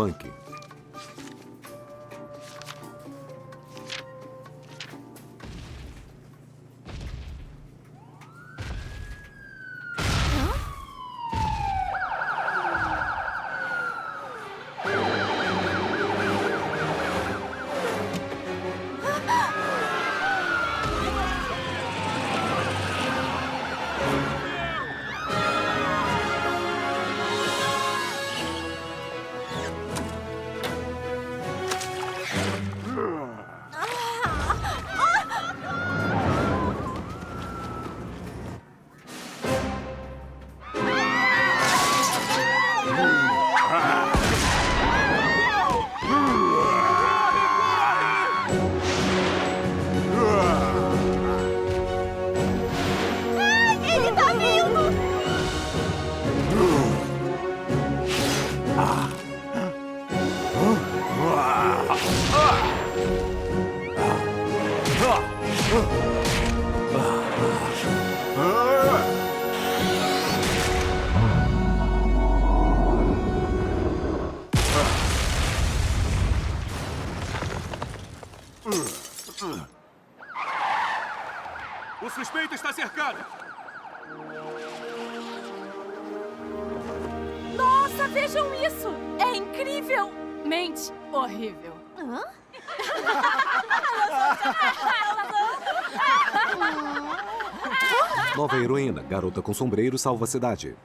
punk. Vejam isso! É incrivelmente horrível. Hã? Nova heroína, garota com sombreiro, salva a cidade.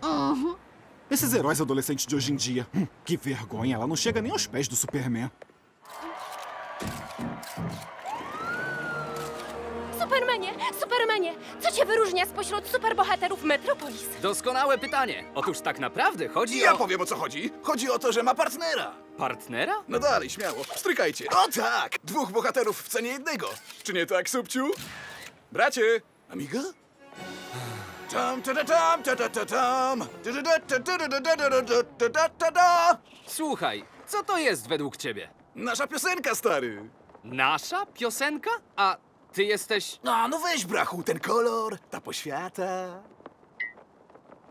Esses heróis adolescentes de hoje em dia. hum, que vergonha, ela não chega nem aos pés do Superman. Spośród superbohaterów Metropolis? Doskonałe pytanie. Otóż tak naprawdę chodzi Ja o... powiem o co chodzi. Chodzi o to, że ma partnera. Partnera? No dalej, śmiało. Strykajcie. O tak! Dwóch bohaterów w cenie jednego. Czy nie tak, Subciu? Bracie! Amiga? Tam, ta, ta, tam, ta, ta, ta, tam. Ta, ta, ta, ta, ta, ta, ta, ta, ta, ta, ta, ta, ta. Słuchaj, co to jest według ciebie? Nasza piosenka, stary. Nasza piosenka? A ty jesteś... No, no weź, brachu, ten kolor, ta poświata.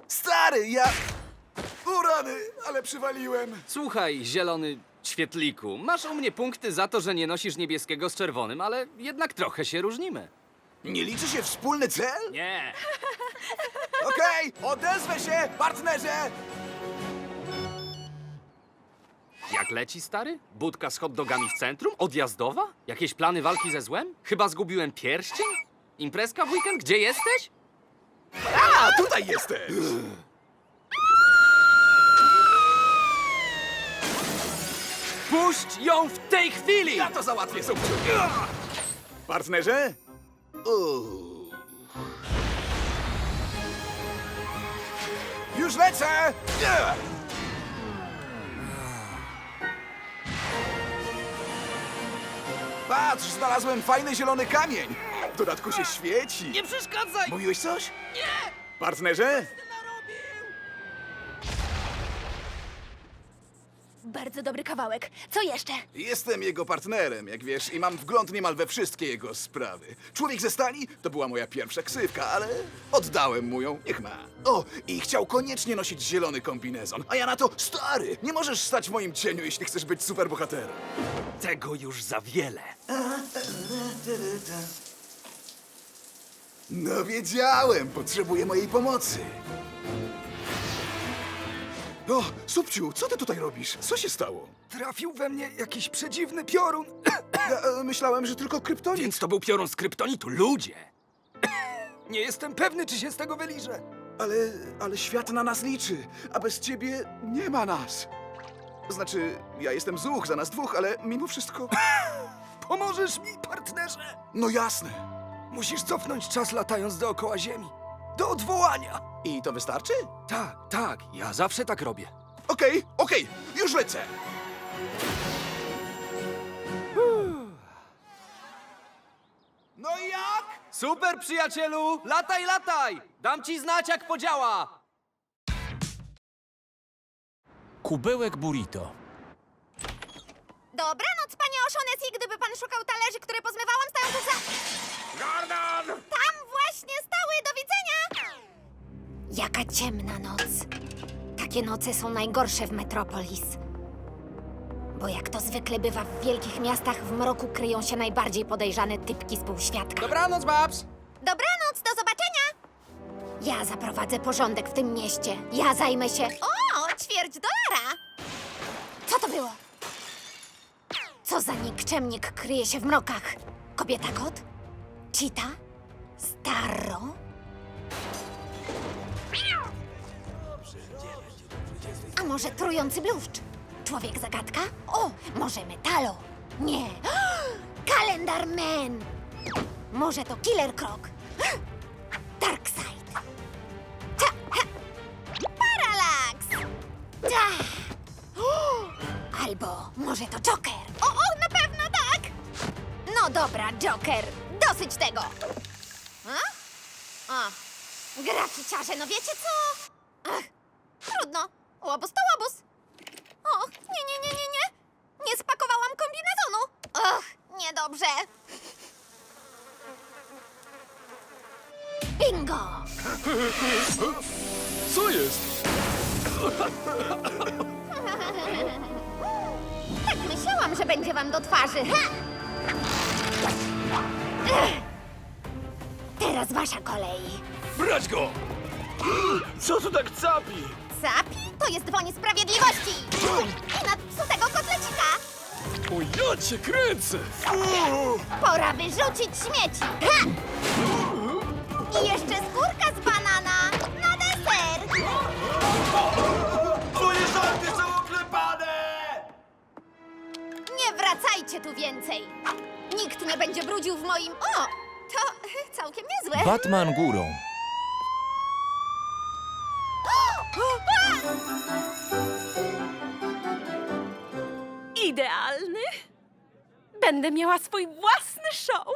Stary, ja... O rany, ale przywaliłem. Słuchaj, zielony świetliku, masz u mnie punkty za to, że nie nosisz niebieskiego z czerwonym, ale jednak trochę się różnimy. Nie liczy się wspólny cel? Nie. Okej, odezwę się, partnerze! Jak leci, stary? Budka z hot dogami w centrum? Odjazdowa? Jakieś plany walki ze złem? Chyba zgubiłem pierścień? Imprezka w weekend? Gdzie jesteś? A, tutaj jesteś! Puść ją w tej chwili! Ja to załatwię, Subciu! Partnerze? Uuu. Już lecę! Patrz, znalazłem fajny zielony kamień. W dodatku się świeci. Nie przeszkadzaj! Mówiłeś coś? Nie! Partnerze? Bardzo dobry kawałek. Co jeszcze? Jestem jego partnerem, jak wiesz, i mam wgląd niemal we wszystkie jego sprawy. Człowiek ze stali to była moja pierwsza ksywka, ale oddałem mu ją, niech ma. O, i chciał koniecznie nosić zielony kombinezon, a ja na to, stary, nie możesz stać w moim cieniu, jeśli chcesz być superbohaterem. Tego już za wiele. No wiedziałem, potrzebuję mojej pomocy. O, Subciu, co ty tutaj robisz? Co się stało? Trafił we mnie jakiś przedziwny piorun. Ja, e, myślałem, że tylko kryptonit. Więc to był piorun z kryptonitu, ludzie! Nie jestem pewny, czy się z tego wyliżę. Ale, ale świat na nas liczy, a bez ciebie nie ma nas. Znaczy, ja jestem zuch za nas dwóch, ale mimo wszystko... Pomożesz mi, partnerze? No jasne. Musisz cofnąć czas latając dookoła Ziemi. Do odwołania. I to wystarczy? Tak, tak, ja zawsze tak robię. Okej, okej, już lecę. No i jak? Super, przyjacielu! Lataj, lataj! Dam ci znać, jak podziała! Kubełek burrito. Dobranoc, panie O'Shaughnessy. Gdyby pan szukał talerzy, które pozmywałam, stoją tu za... Gordon! Tam właśnie stały, do widzenia! Jaka ciemna noc. Takie noce są najgorsze w Metropolis. Bo jak to zwykle bywa w wielkich miastach, w mroku kryją się najbardziej podejrzane typki z półświadka. Dobranoc, Babs! Dobranoc, do zobaczenia! Ja zaprowadzę porządek w tym mieście. Ja zajmę się... O, ćwierć dolara! Co to było? Co za nikczemnik kryje się w mrokach? Kobieta kot? Cheetah? Starro? A może trujący bluszcz? Człowiek zagadka? O, może metalo? Nie. Kalendar Man! Może to Killer Croc? Darkseid! Parallax! Ta. Albo może to Joker? O, o, na pewno tak! No dobra, Joker, dosyć tego! Graficiarze, no wiecie co? Ach, trudno, łobuz to łobuz. Och, nie, nie, nie, nie, nie! Nie spakowałam kombinezonu! Och, niedobrze. Bingo! Co jest? Tak myślałam, że będzie wam do twarzy. Ha! Ech. Teraz wasza kolej. Brać go! Co tu tak capi? Zapi to jest woń sprawiedliwości! I nadpsutego kotlecika! O ja cię kręcę! Pora wyrzucić śmieci! Ha! I jeszcze skórka z banana na deser! Twoje żarty są oklepane! Nie wracajcie tu więcej! Nikt nie będzie brudził w moim... O! Całkiem niezłe! Batman górą. Idealny. Będę miała swój własny show.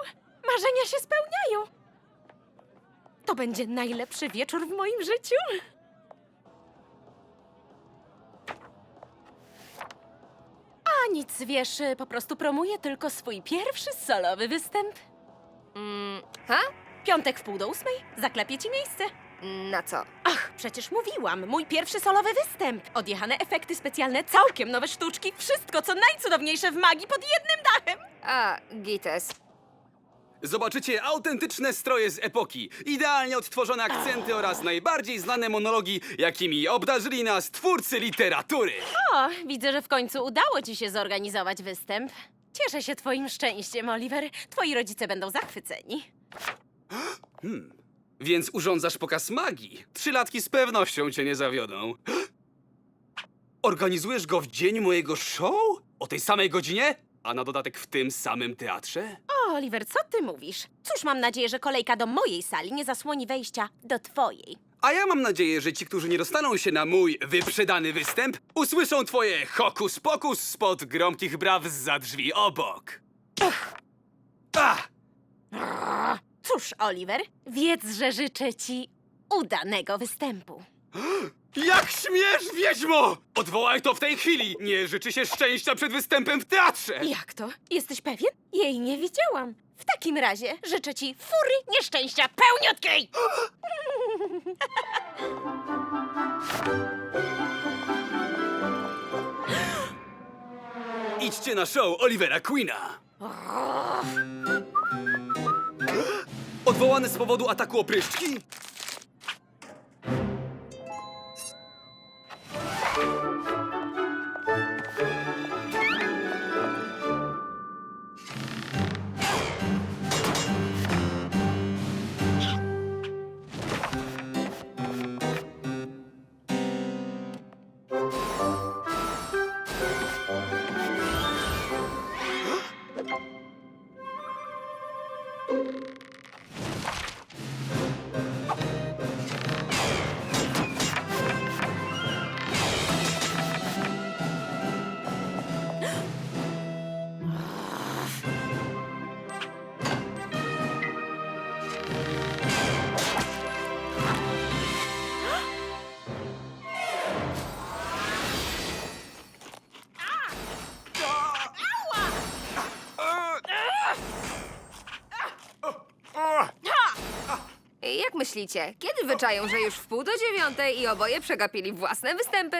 Marzenia się spełniają. To będzie najlepszy wieczór w moim życiu. A nic, wiesz, po prostu promuję tylko swój pierwszy solowy występ. Mm, ha? Piątek w pół do ósmej, zaklepię ci miejsce. Na co? Ach, przecież mówiłam, mój pierwszy solowy występ. Odjechane efekty specjalne, całkiem nowe sztuczki, wszystko co najcudowniejsze w magii pod jednym dachem. A, Gites. Zobaczycie autentyczne stroje z epoki, idealnie odtworzone akcenty oraz najbardziej znane monologi, jakimi obdarzyli nas twórcy literatury. O, widzę, że w końcu udało ci się zorganizować występ. Cieszę się twoim szczęściem, Oliver. Twoi rodzice będą zachwyceni. Więc urządzasz pokaz magii. Trzylatki z pewnością cię nie zawiodą. Organizujesz go w dzień mojego show? O tej samej godzinie? A na dodatek w tym samym teatrze? O, Oliver, co ty mówisz? Cóż, mam nadzieję, że kolejka do mojej sali nie zasłoni wejścia do twojej. A ja mam nadzieję, że ci, którzy nie dostaną się na mój wyprzedany występ, usłyszą twoje hokus pokus spod gromkich braw za drzwi obok. Ach! Cóż, Oliver, wiedz, że życzę ci udanego występu. Jak śmiesz, wiedźmo! Odwołaj to w tej chwili! Nie życzy się szczęścia przed występem w teatrze! Jak to? Jesteś pewien? Jej nie widziałam. W takim razie życzę ci fury nieszczęścia pełniutkiej! Idźcie na show Olivera Queena! Odwołany z powodu ataku opryszczki? Myślicie, kiedy wyczają, że już w pół do dziewiątej i oboje przegapili własne występy?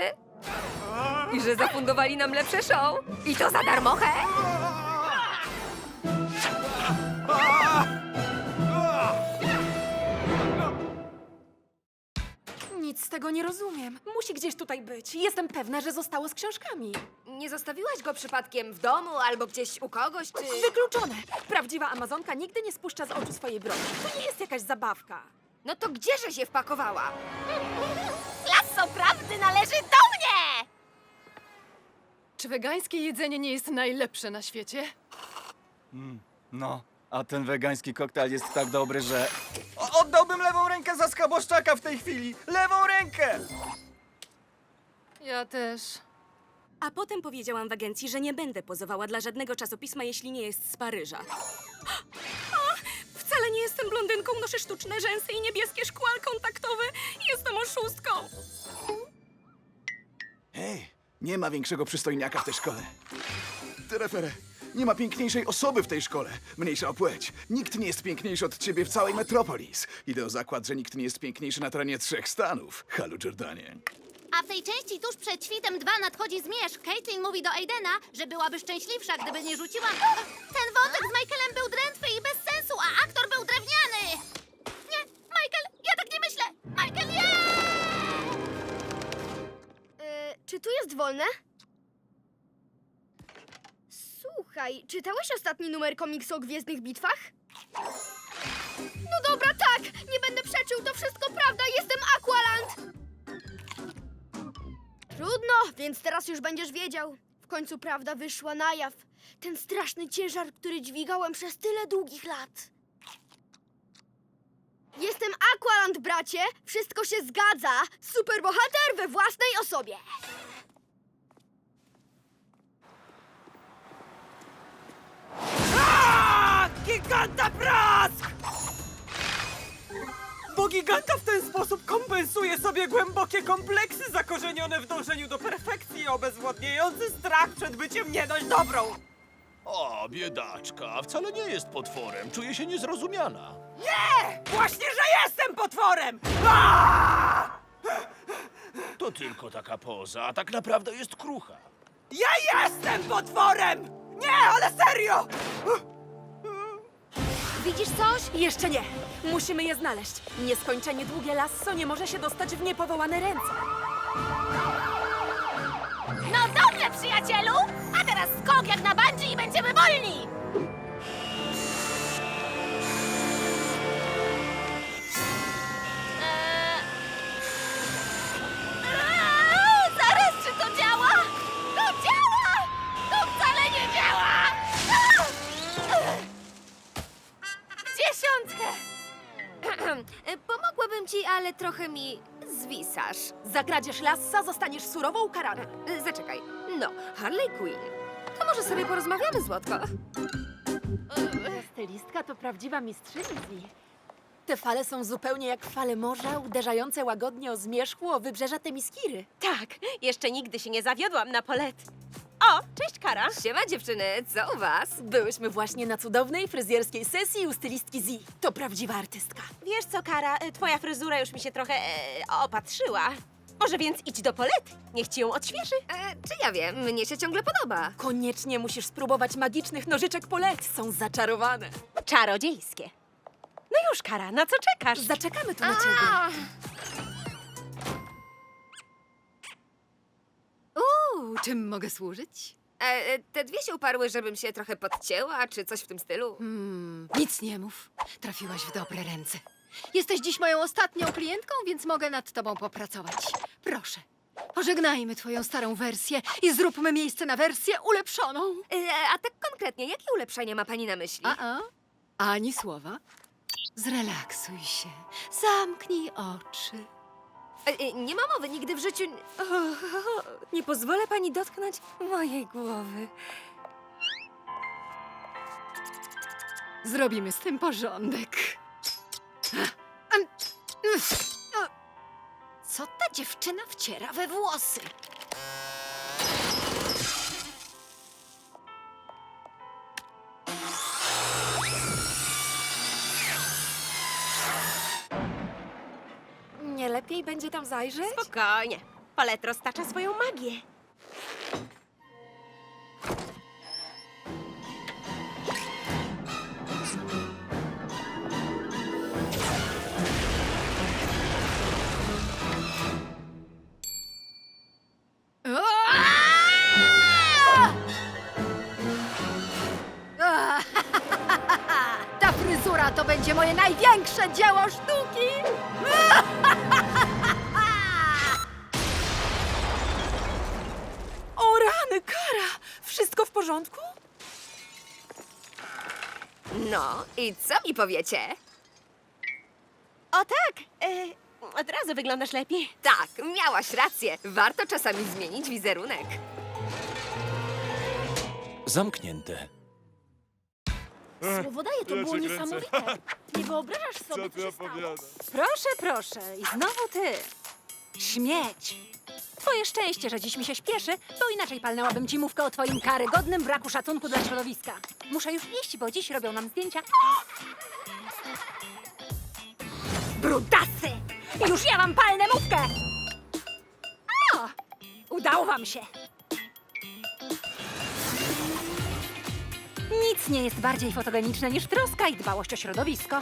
I że zafundowali nam lepsze show. I to za darmochę. Nic z tego nie rozumiem. Musi gdzieś tutaj być. Jestem pewna, że zostało z książkami. Nie zostawiłaś go przypadkiem w domu albo gdzieś u kogoś, czy... Wykluczone! Prawdziwa Amazonka nigdy nie spuszcza z oczu swojej broni. To nie jest jakaś zabawka. No to gdzieże się wpakowała? Lasso prawdy należy do mnie! Czy wegańskie jedzenie nie jest najlepsze na świecie? No, a ten wegański koktajl jest tak dobry, że... O, oddałbym lewą rękę za skaboszczaka w tej chwili! Lewą rękę! Ja też. A potem powiedziałam w agencji, że nie będę pozowała dla żadnego czasopisma, jeśli nie jest z Paryża. Jestem blondynką, noszę sztuczne rzęsy i niebieskie szkła kontaktowe. Jestem oszustką. Hej, nie ma większego przystojniaka w tej szkole. Tereferę, nie ma piękniejszej osoby w tej szkole. Mniejsza o płeć. Nikt nie jest piękniejszy od ciebie w całej Metropolis. Idę o zakład, że nikt nie jest piękniejszy na terenie trzech stanów. Halu, Jordanie. A w tej części tuż przed świtem 2 nadchodzi zmierzch. Caitlin mówi do Aidena, że byłaby szczęśliwsza, gdyby nie rzuciła... Ten wolne? Słuchaj, czytałeś ostatni numer komiksu o Gwiezdnych Bitwach? No dobra, tak! Nie będę przeczył, to wszystko prawda, jestem Aqualand! Trudno, więc teraz już będziesz wiedział. W końcu prawda wyszła na jaw. Ten straszny ciężar, który dźwigałem przez tyle długich lat. Jestem Aqualand, bracie! Wszystko się zgadza! Superbohater we własnej osobie! Giganta prask! Bo giganta w ten sposób kompensuje sobie głębokie kompleksy zakorzenione w dążeniu do perfekcji, obezwładniający strach przed byciem nie dość dobrą. O, biedaczka, wcale nie jest potworem. Czuje się niezrozumiana. Nie! Właśnie, że jestem potworem! Aaaa! To tylko taka poza, a tak naprawdę jest krucha. Ja jestem potworem! Nie, ale serio! Widzisz coś? Jeszcze nie. Musimy je znaleźć. Nieskończenie długie lasso nie może się dostać w niepowołane ręce. No dobrze, przyjacielu! A teraz skok jak na bungee i będziemy wolni! Trochę mi zwisasz. Za kradzież lassa zostaniesz surowo ukarana. Y, Zaczekaj. No, Harley Quinn. To może sobie porozmawiamy, Złotko? Stylistka to prawdziwa mistrzyni. Te fale są zupełnie jak fale morza, uderzające łagodnie o zmierzchu o wybrzeża Temiskiry. Tak, jeszcze nigdy się nie zawiodłam na polet. O, cześć Kara. Siema dziewczyny, co u was? Byłyśmy właśnie na cudownej fryzjerskiej sesji u stylistki Z. To prawdziwa artystka. Wiesz co, Kara, y, twoja fryzura już mi się trochę e, opatrzyła. Może więc idź do Polet? Niech ci ją odświeży. E, czy ja wiem, mnie się ciągle podoba. Koniecznie musisz spróbować magicznych nożyczek Polet. Są zaczarowane. Czarodziejskie. No już, Kara, na co czekasz? Zaczekamy tu na ciebie. Czym mogę służyć? E, e, te dwie się uparły, żebym się trochę podcięła, czy coś w tym stylu. Hmm, nic nie mów. Trafiłaś w dobre ręce. Jesteś dziś moją ostatnią klientką, więc mogę nad tobą popracować. Proszę, pożegnajmy twoją starą wersję i zróbmy miejsce na wersję ulepszoną. E, a tak konkretnie, jakie ulepszenie ma pani na myśli? A, a? Ani słowa. Zrelaksuj się. Zamknij oczy. E, e, nie ma mowy, nigdy w życiu... O, nie pozwolę pani dotknąć mojej głowy. Zrobimy z tym porządek. Co ta dziewczyna wciera we włosy? Będzie tam zajrzeć? Spokojnie. Polet roztacza swoją magię. Porządku? No, i co mi powiecie? O tak, e, od razu wyglądasz lepiej. Tak, miałaś rację. Warto czasami zmienić wizerunek. Zamknięte. Słowodaje, to było niesamowite. Nie wyobrażasz sobie, co się stało. Proszę, proszę, i znowu ty. Śmieć. Twoje szczęście, że dziś mi się śpieszy, bo inaczej palnęłabym ci mówkę o twoim karygodnym braku szacunku dla środowiska. Muszę już iść, bo dziś robią nam zdjęcia. Brutasy! Już ja wam palnę mówkę! O! Udało wam się! Nic nie jest bardziej fotogeniczne niż troska i dbałość o środowisko.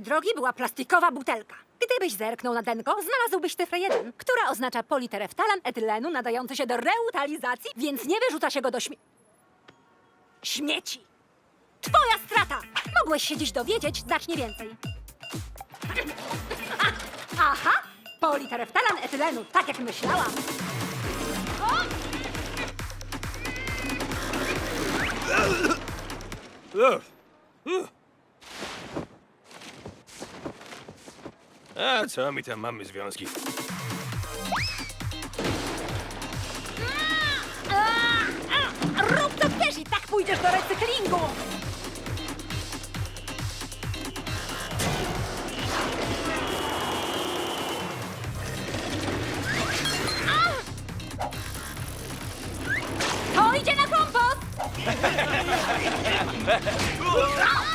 Mój drogi, była plastikowa butelka. Gdybyś zerknął na denko, znalazłbyś cyfrę 1, która oznacza politereftalan etylenu nadający się do reutalizacji, więc nie wyrzuca się go do śmie... śmieci. Twoja strata! Mogłeś się dziś dowiedzieć znacznie więcej. Aha! Politereftalan etylenu, tak jak myślałam. A co mi tam mamy związki? Rób to też i tak pójdziesz do recyklingu! To idzie na kompost!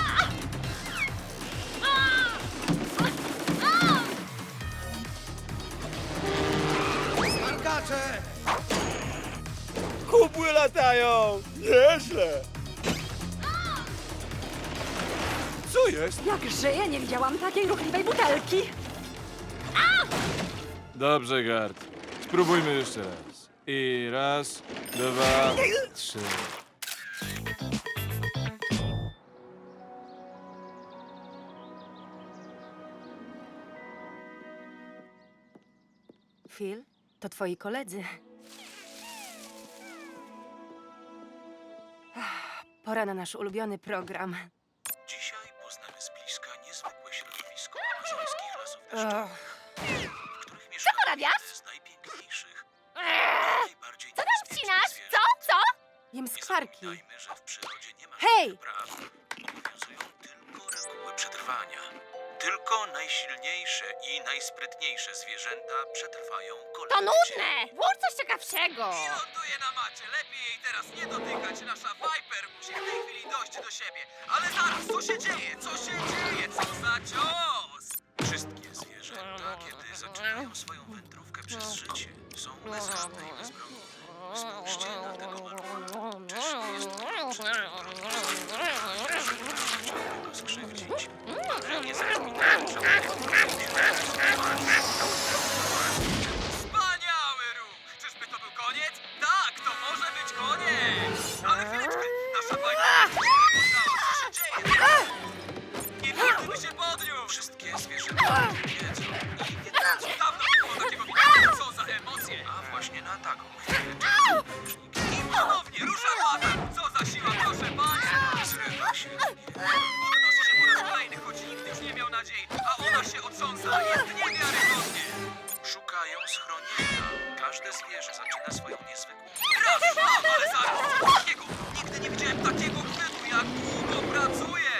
latają! Nieźle! Co jest? Jak żyję, nie widziałam takiej ruchliwej butelki. Dobrze, Gard. Spróbujmy jeszcze raz. I raz, dwa, trzy. Phil, to twoi koledzy. Pora na nasz ulubiony program. Dzisiaj poznamy z bliska niezwykłe środowisko amazońskich lasów deszczowych, w których Co mieszkają porabiasz? jedne z najpiękniejszych, Co najbardziej tam niebezpiecznych wcinasz? zwierząt. Co? Co? Jem skwarki. Pamiętajmy, że w przyrodzie nie ma Hej! żadnych praw. Obowiązują tylko reguły przetrwania. Tylko najsilniejsze i najsprytniejsze zwierzęta przetrwają To kolejny nudne! Włóż coś ciekawszego! Ląduje na macie. Lepiej jej teraz nie dotykać. Nasza Viper musi w tej chwili dojść do siebie. Ale zaraz, co się dzieje? Co się dzieje? Co za cios? Wszystkie zwierzęta, kiedy zaczynają swoją wędrówkę przez życie, są bezradne i bezbronne. Spójrzcie na tego malucha. Czyż nie jest Chciałby Oh, my God. Nadziei, a ona się otrząsa. Jest niewiarygodnie! Szukają schronienia. Każde zwierzę zaczyna swoją niezwykłą dwa, ale zaraz! Co takiego? Nigdy nie widziałem takiego chwytu, jak długo pracuje!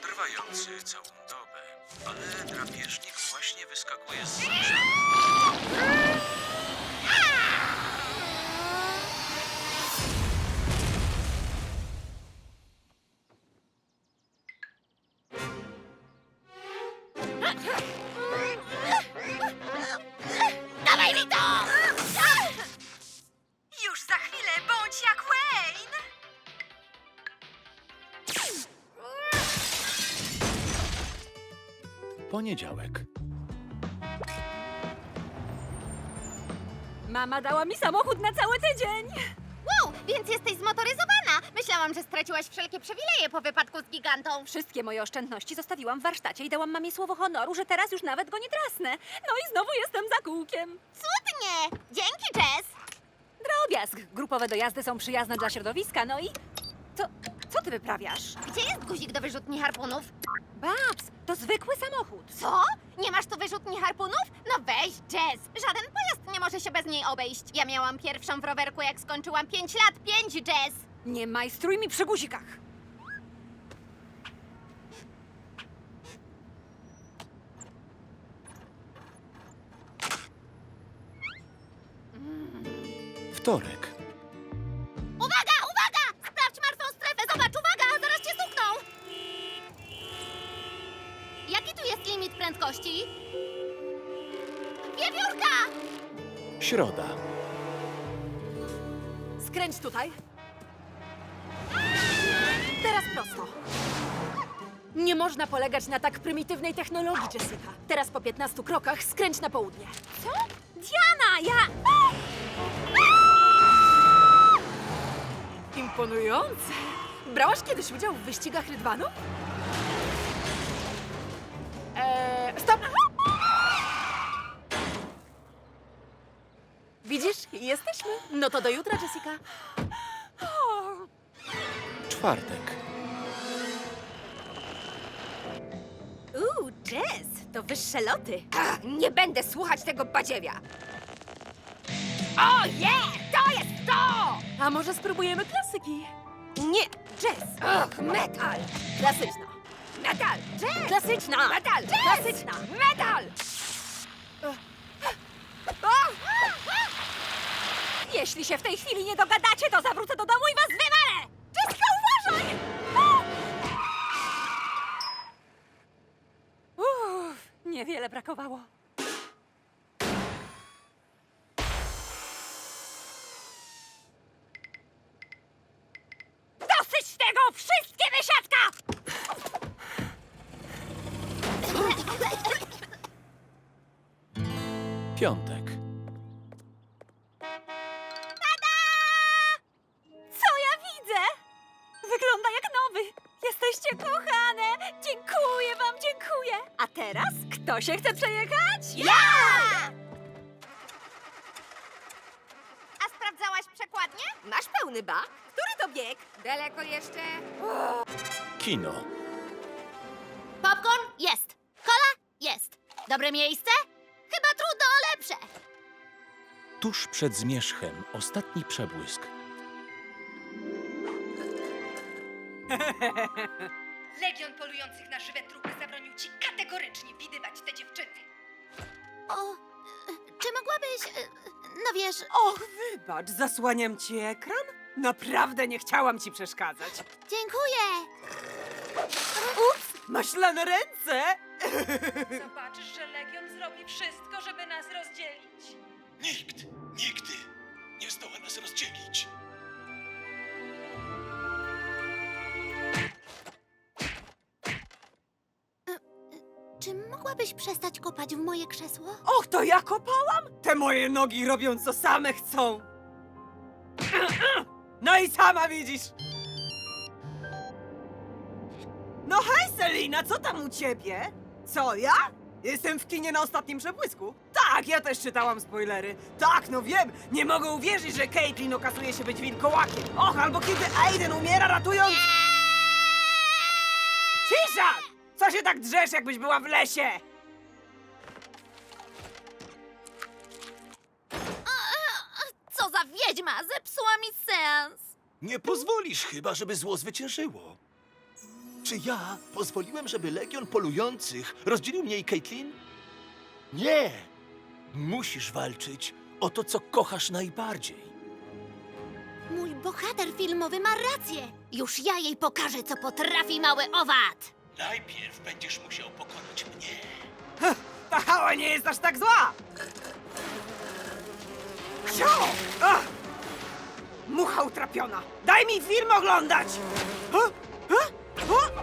trwający całą dobę. Ale drapieżnik właśnie wyskakuje z zagrzania. poniedziałek. Mama dała mi samochód na cały tydzień. Wow, więc jesteś zmotoryzowana! Myślałam, że straciłaś wszelkie przywileje po wypadku z gigantą. Wszystkie moje oszczędności zostawiłam w warsztacie i dałam mamie słowo honoru, że teraz już nawet go nie trasnę. No i znowu jestem za kółkiem. Cudnie! Dzięki, Jess! Drobiazg. Grupowe dojazdy są przyjazne dla środowiska, no i... Co, co ty wyprawiasz? Gdzie jest guzik do wyrzutni harpunów? Babs, to zwykły samochód. Co? Nie masz tu wyrzutni harpunów? No weź, Jess! Żaden pojazd nie może się bez niej obejść. Ja miałam pierwszą w rowerku, jak skończyłam 5 lat. 5, Jess! Nie majstruj mi przy guzikach. Wtorek. Środa. Skręć tutaj. Teraz prosto. Nie można polegać na tak prymitywnej technologii, Jessica. Teraz po 15 krokach skręć na południe. Co? Diana, ja... Imponujące. Brałaś kiedyś udział w wyścigach rydwanu? No to do jutra, Jessica. Czwartek. Uuu, Jess, to wyższe loty. nie będę słuchać tego badziewia. O, je! To jest to! A może spróbujemy klasyki? Nie, Jess. Och, metal. Klasyczna. Metal. Jazz. Klasyczna. Metal. Jazz. Klasyczna. Metal. Jeśli się w tej chwili nie dogadacie, to zawrócę do domu i was wywalę! Jessica, uważaj! Uff, niewiele brakowało. Dosyć tego! Wszystkie wysiadka! Piątek. Kto się chce przejechać? Ja! A sprawdzałaś przekładnię? Masz pełny bak? Który to bieg? Daleko jeszcze? Kino. Popcorn? Jest. Kola? Jest. Dobre miejsce? Chyba trudno o lepsze. Tuż przed zmierzchem ostatni przebłysk. wiesz... Och, wybacz, zasłaniam ci ekran? Naprawdę nie chciałam ci przeszkadzać. Dziękuję. Ups, maślane ręce! Zobaczysz, że Legion zrobi wszystko, żeby nas rozdzielić. Nikt, nigdy nie zdoła nas rozdzielić. Czy mogłabyś przestać kopać w moje krzesło? Och, to ja kopałam? Te moje nogi robią co same chcą. No i sama widzisz. No hej, Selina, co tam u ciebie? Co, ja? Jestem w kinie na ostatnim przebłysku? Tak, ja też czytałam spoilery. Tak, no wiem, nie mogę uwierzyć, że Caitlyn okazuje się być wilkołakiem. Och, albo kiedy Aiden umiera ratując... Cisza! Co się tak drzesz, jakbyś była w lesie? Co za wiedźma! Zepsuła mi sens! Nie pozwolisz chyba, żeby zło zwyciężyło. Czy ja pozwoliłem, żeby Legion Polujących rozdzielił mnie i Caitlin? Nie! Musisz walczyć o to, co kochasz najbardziej. Mój bohater filmowy ma rację. Już ja jej pokażę, co potrafi mały owad. Najpierw będziesz musiał pokonać mnie. Ta hała nie jest aż tak zła! Sio! Ach! Mucha utrapiona! Daj mi film oglądać! Ha? Ha? Ha?